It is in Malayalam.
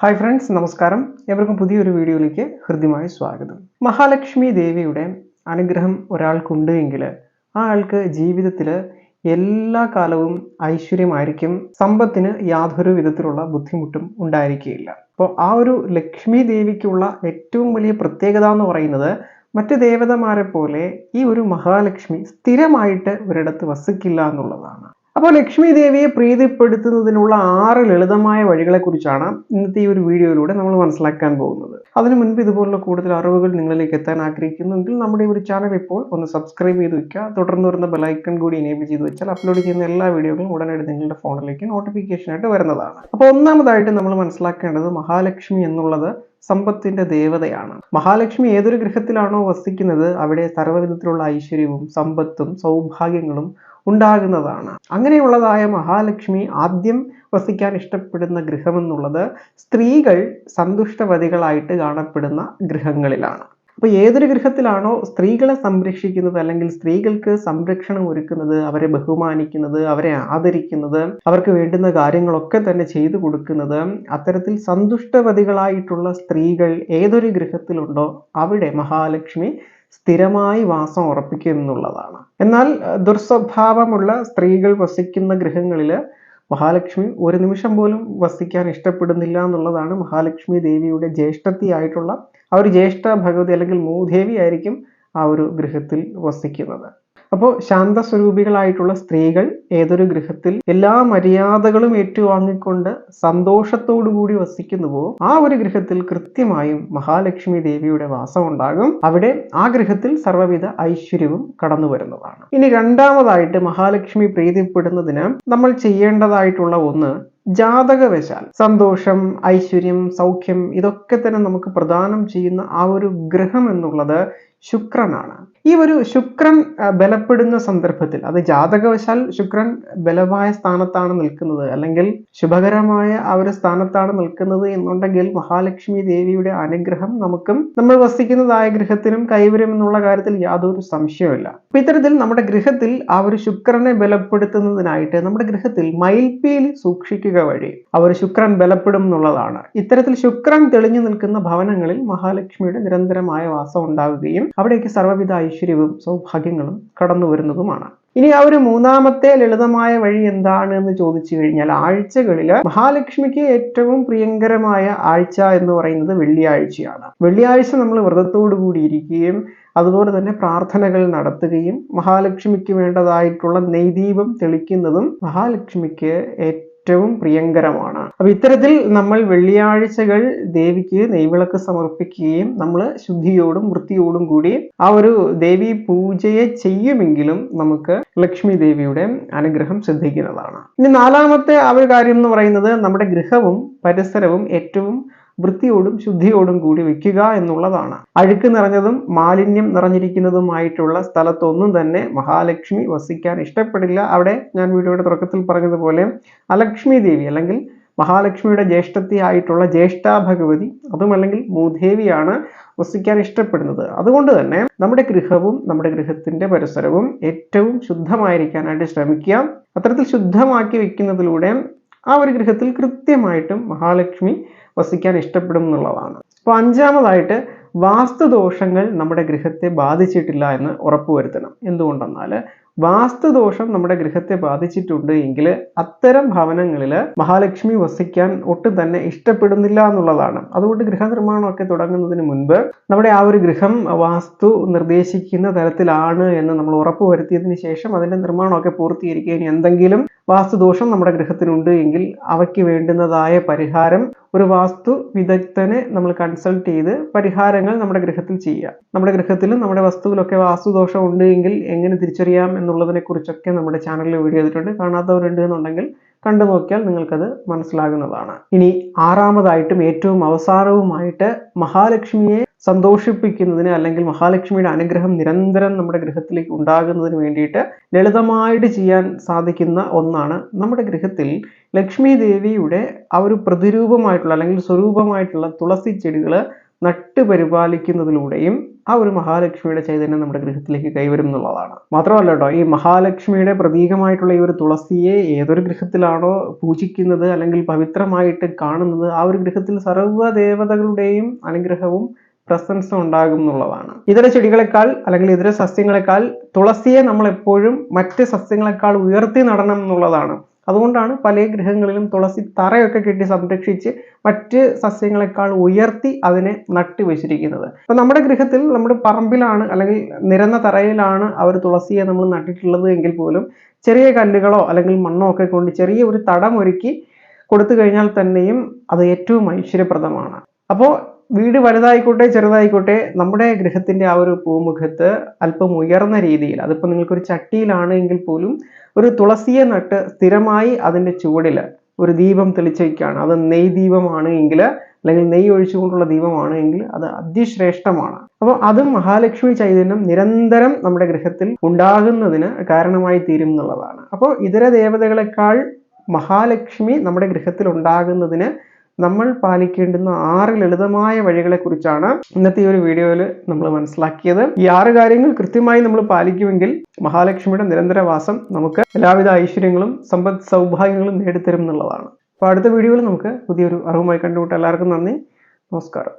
ഹായ് ഫ്രണ്ട്സ് നമസ്കാരം. എവർക്കും പുതിയൊരു വീഡിയോയിലേക്ക് ഹൃദ്യമായ സ്വാഗതം. മഹാലക്ഷ്മി ദേവിയുടെ അനുഗ്രഹം ഒരാൾക്കുണ്ട് എങ്കിൽ ആ ആൾക്ക് ജീവിതത്തിൽ എല്ലാ കാലവും ഐശ്വര്യമായിരിക്കും. സമ്പത്തിന് യാതൊരു വിധത്തിലുള്ള ബുദ്ധിമുട്ടും ഉണ്ടായിരിക്കുകയില്ല. അപ്പോൾ ആ ഒരു ലക്ഷ്മി ദേവിക്കുള്ള ഏറ്റവും വലിയ പ്രത്യേകത എന്ന് പറയുന്നത് മറ്റ് ദേവതമാരെ പോലെ ഈ ഒരു മഹാലക്ഷ്മി സ്ഥിരമായിട്ട് ഒരിടത്ത് വസിക്കില്ല എന്നുള്ളതാണ്. അപ്പോൾ ലക്ഷ്മി ദേവിയെ പ്രീതിപ്പെടുത്തുന്നതിനുള്ള ആറ് ലളിതമായ വഴികളെക്കുറിച്ചാണ് ഇന്നത്തെ ഈ ഒരു വീഡിയോയിലൂടെ നമ്മൾ മനസ്സിലാക്കാൻ പോകുന്നത്. അതിനു മുൻപ് ഇതുപോലുള്ള കൂടുതൽ അറിവുകൾ നിങ്ങളിലേക്ക് എത്താൻ ആഗ്രഹിക്കുന്നുവെങ്കിൽ നമ്മുടെ ഈ ഒരു ചാനൽ ഇപ്പോൾ ഒന്ന് സബ്സ്ക്രൈബ് ചെയ്ത് വയ്ക്കുക. തുടർന്ന് വരുന്ന ബെലൈക്കൺ കൂടി എനേബിൾ ചെയ്ത് വെച്ചാൽ അപ്ലോഡ് ചെയ്യുന്ന എല്ലാ വീഡിയോകളും ഉടനടി നിങ്ങളുടെ ഫോണിലേക്ക് നോട്ടിഫിക്കേഷനായിട്ട് വരുന്നതാണ്. അപ്പോൾ ഒന്നാമതായിട്ട് നമ്മൾ മനസ്സിലാക്കേണ്ടത് മഹാലക്ഷ്മി എന്നുള്ളത് സമ്പത്തിന്റെ ദേവതയാണ്. മഹാലക്ഷ്മി ഏതൊരു ഗൃഹത്തിലാണോ വസിക്കുന്നത് അവിടെ സർവവിധത്തിലുള്ള ഐശ്വര്യവും സമ്പത്തും സൗഭാഗ്യങ്ങളും ഉണ്ടാകുന്നതാണ്. അങ്ങനെയുള്ളതായ മഹാലക്ഷ്മി ആദ്യം വസിക്കാൻ ഇഷ്ടപ്പെടുന്ന ഗൃഹമെന്നുള്ളത് സ്ത്രീകൾ സന്തുഷ്ടവതികളായിട്ട് കാണപ്പെടുന്ന ഗൃഹങ്ങളിലാണ്. അപ്പോൾ ഏതൊരു ഗൃഹത്തിലാണോ സ്ത്രീകളെ സംരക്ഷിക്കുന്നത് അല്ലെങ്കിൽ സ്ത്രീകൾക്ക് സംരക്ഷണം ഒരുക്കുന്നത് അവരെ ബഹുമാനിക്കുന്നത് അവരെ ആദരിക്കുന്നത് അവർക്ക് വേണ്ടുന്ന കാര്യങ്ങളൊക്കെ തന്നെ ചെയ്തു കൊടുക്കുന്നത് അത്തരത്തിൽ സന്തുഷ്ടവതികളായിട്ടുള്ള സ്ത്രീകൾ ഏതൊരു ഗൃഹത്തിലുണ്ടോ അവിടെ മഹാലക്ഷ്മി സ്ഥിരമായി വാസം ഉറപ്പിക്കും എന്നുള്ളതാണ് എന്നാൽ ദുർസ്വഭാവമുള്ള സ്ത്രീകൾ വസിക്കുന്ന ഗൃഹങ്ങളിൽ മഹാലക്ഷ്മി ഒരു നിമിഷം പോലും വസിക്കാൻ ഇഷ്ടപ്പെടുന്നില്ല എന്നുള്ളതാണ് മഹാലക്ഷ്മി ദേവിയുടെ ജ്യേഷ്ഠത്തിയായിട്ടുള്ള ആ ഒരു ജ്യേഷ്ഠ ഭഗവതി അല്ലെങ്കിൽ മൂദേവി ആയിരിക്കും ആ ഒരു ഗൃഹത്തിൽ വസിക്കുന്നത്. അപ്പോൾ ശാന്തസ്വരൂപികളായിട്ടുള്ള സ്ത്രീകൾ ഏതൊരു ഗൃഹത്തിൽ എല്ലാ മര്യാദകളും ഏറ്റുവാങ്ങിക്കൊണ്ട് സന്തോഷത്തോടുകൂടി വസിക്കുന്നുവോ ആ ഒരു ഗൃഹത്തിൽ കൃത്യമായും മഹാലക്ഷ്മി ദേവിയുടെ വാസം ഉണ്ടാകും അവിടെ ആ ഗൃഹത്തിൽ സർവവിധ ഐശ്വര്യവും കടന്നു വരുന്നതാണ്. ഇനി രണ്ടാമതായിട്ട് മഹാലക്ഷ്മി പ്രീതിപ്പെടുന്നതിന് നമ്മൾ ചെയ്യേണ്ടതായിട്ടുള്ള ഒന്ന് ജാതകവശാൽ സന്തോഷം ഐശ്വര്യം സൗഖ്യം ഇതൊക്കെ തന്നെ നമുക്ക് പ്രദാനം ചെയ്യുന്ന ആ ഒരു ഗ്രഹം എന്നുള്ളത് ശുക്രനാണ്. ഈ ഒരു ശുക്രൻ ബലപ്പെടുന്ന സന്ദർഭത്തിൽ അത് ജാതകവശാൽ ശുക്രൻ ബലമായ സ്ഥാനത്താണ് നിൽക്കുന്നത് അല്ലെങ്കിൽ ശുഭകരമായ ആ ഒരു സ്ഥാനത്താണ് നിൽക്കുന്നത് എന്നുണ്ടെങ്കിൽ മഹാലക്ഷ്മി ദേവിയുടെ അനുഗ്രഹം നമുക്കും നമ്മൾ വസിക്കുന്നതായ ഗൃഹത്തിനും കൈവരും എന്നുള്ള കാര്യത്തിൽ യാതൊരു സംശയമില്ല അപ്പൊ ഇത്തരത്തിൽ നമ്മുടെ ഗൃഹത്തിൽ ആ ഒരു ശുക്രനെ ബലപ്പെടുത്തുന്നതിനായിട്ട് നമ്മുടെ ഗൃഹത്തിൽ മയിൽപ്പീലി സൂക്ഷിക്കുക വഴി അവർ ശുക്രൻ ബലപ്പെടും എന്നുള്ളതാണ്. ഇത്തരത്തിൽ ശുക്രൻ തെളിഞ്ഞു നിൽക്കുന്ന ഭവനങ്ങളിൽ മഹാലക്ഷ്മിയുടെ നിരന്തരമായ വാസം ഉണ്ടാവുകയും അവിടേക്ക് സർവവിധ ഐശ്വര്യവും സൗഭാഗ്യങ്ങളും കടന്നു വരുന്നതുമാണ്. ഇനി ആ ഒരു മൂന്നാമത്തെ ലളിതമായ വഴി എന്താണ് എന്ന് ചോദിച്ചു കഴിഞ്ഞാൽ ആഴ്ചകളിൽ മഹാലക്ഷ്മിക്ക് ഏറ്റവും പ്രിയങ്കരമായ ആഴ്ച എന്ന് പറയുന്നത് വെള്ളിയാഴ്ചയാണ്. വെള്ളിയാഴ്ച നമ്മൾ വ്രതത്തോടു കൂടിയിരിക്കുകയും അതുപോലെ തന്നെ പ്രാർത്ഥനകൾ നടത്തുകയും മഹാലക്ഷ്മിക്ക് വേണ്ടതായിട്ടുള്ള നെയ്ദീപം തെളിക്കുന്നതും മഹാലക്ഷ്മിക്ക് ഏറ്റവും പ്രിയങ്കരമാണ്. അപ്പൊ ഇത്തരത്തിൽ നമ്മൾ വെള്ളിയാഴ്ചകൾ ദേവിക്ക് നെയ്വിളക്ക് സമർപ്പിക്കുകയും നമ്മൾ ശുദ്ധിയോടും വൃത്തിയോടും കൂടി ആ ഒരു ദേവി പൂജയെ ചെയ്യുമെങ്കിലും നമുക്ക് ലക്ഷ്മി ദേവിയുടെ അനുഗ്രഹം ശ്രദ്ധിക്കുന്നതാണ്. ഇനി നാലാമത്തെ ആ ഒരു കാര്യം എന്ന് പറയുന്നത് നമ്മുടെ ഗൃഹവും പരിസരവും ഏറ്റവും വൃത്തിയോടും ശുദ്ധിയോടും കൂടി വെക്കുക എന്നുള്ളതാണ്. അഴുക്ക് നിറഞ്ഞതും മാലിന്യം നിറഞ്ഞിരിക്കുന്നതുമായിട്ടുള്ള സ്ഥലത്തൊന്നും തന്നെ മഹാലക്ഷ്മി വസിക്കാൻ ഇഷ്ടപ്പെടില്ല. അവിടെ ഞാൻ വീഡിയോയുടെ തുടക്കത്തിൽ പറഞ്ഞതുപോലെ അലക്ഷ്മി ദേവി അല്ലെങ്കിൽ മഹാലക്ഷ്മിയുടെ ജ്യേഷ്ഠത്തി ആയിട്ടുള്ള ജ്യേഷ്ഠ ഭഗവതി അതും അല്ലെങ്കിൽ മൂദേവിയാണ് വസിക്കാൻ ഇഷ്ടപ്പെടുന്നത്. അതുകൊണ്ട് തന്നെ നമ്മുടെ ഗൃഹവും നമ്മുടെ ഗൃഹത്തിന്റെ പരിസരവും ഏറ്റവും ശുദ്ധമായിരിക്കാനായിട്ട് ശ്രമിക്കുക. അത്തരത്തിൽ ശുദ്ധമാക്കി വെക്കുന്നതിലൂടെ ആ ഒരു ഗൃഹത്തിൽ കൃത്യമായിട്ടും മഹാലക്ഷ്മി വസിക്കാൻ ഇഷ്ടപ്പെടും എന്നുള്ളതാണ്. അപ്പോൾ അഞ്ചാമതായിട്ട് വാസ്തുദോഷങ്ങൾ നമ്മുടെ ഗൃഹത്തെ ബാധിച്ചിട്ടില്ല എന്ന് ഉറപ്പുവരുത്തണം. എന്തുകൊണ്ടെന്നാൽ വാസ്തുദോഷം നമ്മുടെ ഗൃഹത്തെ ബാധിച്ചിട്ടുണ്ട് എങ്കിൽ അത്തരം ഭവനങ്ങളിൽ മഹാലക്ഷ്മി വസിക്കാൻ ഒട്ടും തന്നെ ഇഷ്ടപ്പെടുന്നില്ല എന്നുള്ളതാണ്. അതുകൊണ്ട് ഗൃഹനിർമ്മാണമൊക്കെ തുടങ്ങുന്നതിന് മുൻപ് നമ്മുടെ ആ ഒരു ഗൃഹം വാസ്തു നിർദ്ദേശിക്കുന്ന തരത്തിലാണ് എന്ന് നമ്മൾ ഉറപ്പുവരുത്തിയതിന് ശേഷം അതിന്റെ നിർമ്മാണമൊക്കെ പൂർത്തീകരിക്കുക. എന്തെങ്കിലും വാസ്തുദോഷം നമ്മുടെ ഗൃഹത്തിനുണ്ട് എങ്കിൽ അവയ്ക്ക് വേണ്ടുന്നതായ പരിഹാരം ഒരു വാസ്തു വിദഗ്ധനെ നമ്മൾ കൺസൾട്ട് ചെയ്ത് പരിഹാരങ്ങൾ നമ്മുടെ ഗൃഹത്തിൽ ചെയ്യുക. നമ്മുടെ ഗൃഹത്തിലും നമ്മുടെ വസ്തുവിലൊക്കെ വാസ്തുദോഷം ഉണ്ട് എങ്കിൽ എങ്ങനെ തിരിച്ചറിയാം എന്നുള്ളതിനെ കുറിച്ചൊക്കെ നമ്മുടെ ചാനലിൽ വീഡിയോ ചെയ്തിട്ടുണ്ട് കാണാത്തവരുണ്ട് എന്നുണ്ടെങ്കിൽ കണ്ടു നോക്കിയാൽ നിങ്ങൾക്കത് മനസ്സിലാകുന്നതാണ്. ഇനി ആറാമതായിട്ടും ഏറ്റവും അവസാനവുമായിട്ട് മഹാലക്ഷ്മിയെ സന്തോഷിപ്പിക്കുന്നതിന് അല്ലെങ്കിൽ മഹാലക്ഷ്മിയുടെ അനുഗ്രഹം നിരന്തരം നമ്മുടെ ഗൃഹത്തിലേക്ക് ഉണ്ടാകുന്നതിന് വേണ്ടിയിട്ട് ലളിതമായിട്ട് ചെയ്യാൻ സാധിക്കുന്ന ഒന്നാണ് നമ്മുടെ ഗൃഹത്തിൽ ലക്ഷ്മി ദേവിയുടെ ആ ഒരു പ്രതിരൂപമായിട്ടുള്ള അല്ലെങ്കിൽ സ്വരൂപമായിട്ടുള്ള തുളസി ചെടികൾ നട്ട് പരിപാലിക്കുന്നതിലൂടെയും ആ ഒരു മഹാലക്ഷ്മിയുടെ ചൈതന്യം നമ്മുടെ ഗൃഹത്തിലേക്ക് കൈവരും എന്നുള്ളതാണ്. മാത്രമല്ല കേട്ടോ ഈ മഹാലക്ഷ്മിയുടെ പ്രതീകമായിട്ടുള്ള ഈ ഒരു തുളസിയെ ഏതൊരു ഗൃഹത്തിലാണോ പൂജിക്കുന്നത് അല്ലെങ്കിൽ പവിത്രമായിട്ട് കാണുന്നത് ആ ഒരു ഗൃഹത്തിൽ സർവ ദേവതകളുടെയും അനുഗ്രഹവും പ്രസൻസ് ഉണ്ടാകും എന്നുള്ളതാണ്. ഇതര ചെടികളെക്കാൾ അല്ലെങ്കിൽ ഇതര സസ്യങ്ങളെക്കാൾ തുളസിയെ നമ്മൾ എപ്പോഴും മറ്റ് സസ്യങ്ങളെക്കാൾ ഉയർത്തി നടണം എന്നുള്ളതാണ്. അതുകൊണ്ടാണ് പല ഗ്രഹങ്ങളിലും തുളസി തറയൊക്കെ കെട്ടി സംരക്ഷിച്ച് മറ്റ് സസ്യങ്ങളെക്കാൾ ഉയർത്തി അതിനെ നട്ടുവെച്ചിരിക്കുന്നത് അപ്പോൾ അപ്പൊ നമ്മുടെ ഗൃഹത്തിൽ നമ്മുടെ പറമ്പിലാണ് അല്ലെങ്കിൽ നിരന്ന തറയിലാണ് അവർ തുളസിയെ നമ്മൾ നട്ടിട്ടുള്ളത് എങ്കിൽ പോലും ചെറിയ കല്ലുകളോ അല്ലെങ്കിൽ മണ്ണോ ഒക്കെ കൊണ്ട് ചെറിയ ഒരു തടം ഒരുക്കി കൊടുത്തു കഴിഞ്ഞാൽ തന്നെയും അത് ഏറ്റവും ഐശ്വര്യപ്രദമാണ്. അപ്പോൾ വീട് വലുതായിക്കോട്ടെ ചെറുതായിക്കോട്ടെ നമ്മുടെ ഗൃഹത്തിന്റെ ആ ഒരു പൂമുഖത്ത് അല്പം ഉയർന്ന രീതിയിൽ അതിപ്പോൾ നിങ്ങൾക്കൊരു ചട്ടിയിലാണ് എങ്കിൽ പോലും ഒരു തുളസിയെ നട്ട് സ്ഥിരമായി അതിന്റെ ചുവടിൽ ഒരു ദീപം തെളിച്ചേക്കാണ്. അത് നെയ് ദീപമാണ് എങ്കിൽ അല്ലെങ്കിൽ നെയ്യ് ഒഴിച്ചുകൊണ്ടുള്ള ദീപമാണ് എങ്കിൽ അത് അതിശ്രേഷ്ഠമാണ്. അപ്പോൾ അതും മഹാലക്ഷ്മി ചൈതന്യം നിരന്തരം നമ്മുടെ ഗൃഹത്തിൽ ഉണ്ടാകുന്നതിന് കാരണമായി തീരും എന്നുള്ളതാണ്. അപ്പോൾ ഇതര ദേവതകളെക്കാൾ മഹാലക്ഷ്മി നമ്മുടെ ഗൃഹത്തിൽ ഉണ്ടാകുന്നതിന് നമ്മൾ പാലിക്കേണ്ടുന്ന ആറ് ലളിതമായ വഴികളെ കുറിച്ചാണ് ഇന്നത്തെ ഈ ഒരു വീഡിയോയിൽ നമ്മൾ മനസ്സിലാക്കിയത്. ഈ ആറ് കാര്യങ്ങൾ കൃത്യമായി നമ്മൾ പാലിക്കുമെങ്കിൽ മഹാലക്ഷ്മിയുടെ നിരന്തരവാസം നമുക്ക് എല്ലാവിധ ഐശ്വര്യങ്ങളും സമ്പദ് സൗഭാഗ്യങ്ങളും നേടിത്തരും എന്നുള്ളതാണ്. അപ്പോൾ അടുത്ത വീഡിയോയിൽ നമുക്ക് പുതിയൊരു അറിവുമായി കണ്ടുമുട്ടാം. എല്ലാവർക്കും നന്ദി. നമസ്കാരം.